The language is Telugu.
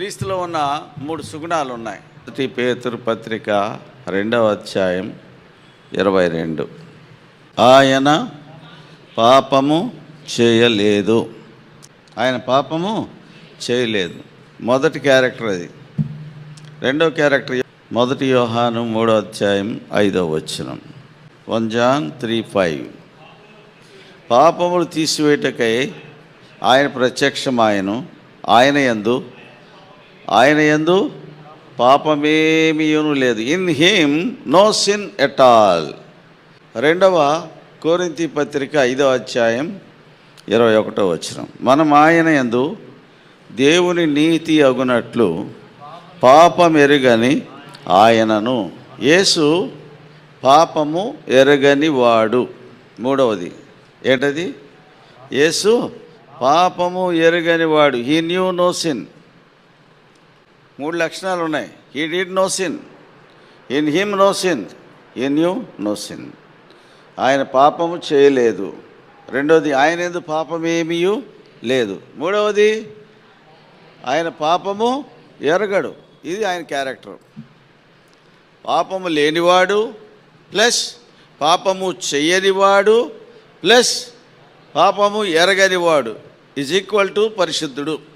క్రీస్తులో ఉన్న మూడు సుగుణాలు ఉన్నాయి. మొదటి పేతురు పత్రిక రెండవ అధ్యాయం ఇరవై రెండు. ఆయన పాపము చేయలేదు. ఆయన పాపము చేయలేదు. మొదటి క్యారెక్టర్ అది. రెండో క్యారెక్టర్ మొదటి యోహాను మూడో అధ్యాయం ఐదో వచనం. One John three five. పాపములు తీసివేటకై ఆయన ప్రత్యక్షమాయను. ఆయన యందు ఆయన యందు పాపమేమియును లేదు. In him no sin at all రెండవ కోరింతి పత్రిక ఐదవ అధ్యాయం ఇరవై ఒకటో వచనం. మనం ఆయన యందు దేవుని నీతి అగునట్లు పాపం ఎరుగని ఆయనను. యేసు పాపము ఎరగని వాడు. మూడవది ఏంటది? యేసు పాపము ఎరగని వాడు. హీ న్యూ నో సిన్ మూడు లక్షణాలు ఉన్నాయి. He did no sin in him no sin in you no sin ఆయన పాపము చేయలేదు. రెండవది ఆయన ఎందు పాపమేమీ లేదు. మూడవది ఆయన పాపము ఎరగడు. ఇది ఆయన క్యారెక్టర్. పాపము లేనివాడు ప్లస్ పాపము చెయ్యనివాడు ప్లస్ పాపము ఎరగనివాడు. ఈజ్ ఈక్వల్ టు పరిశుద్ధుడు.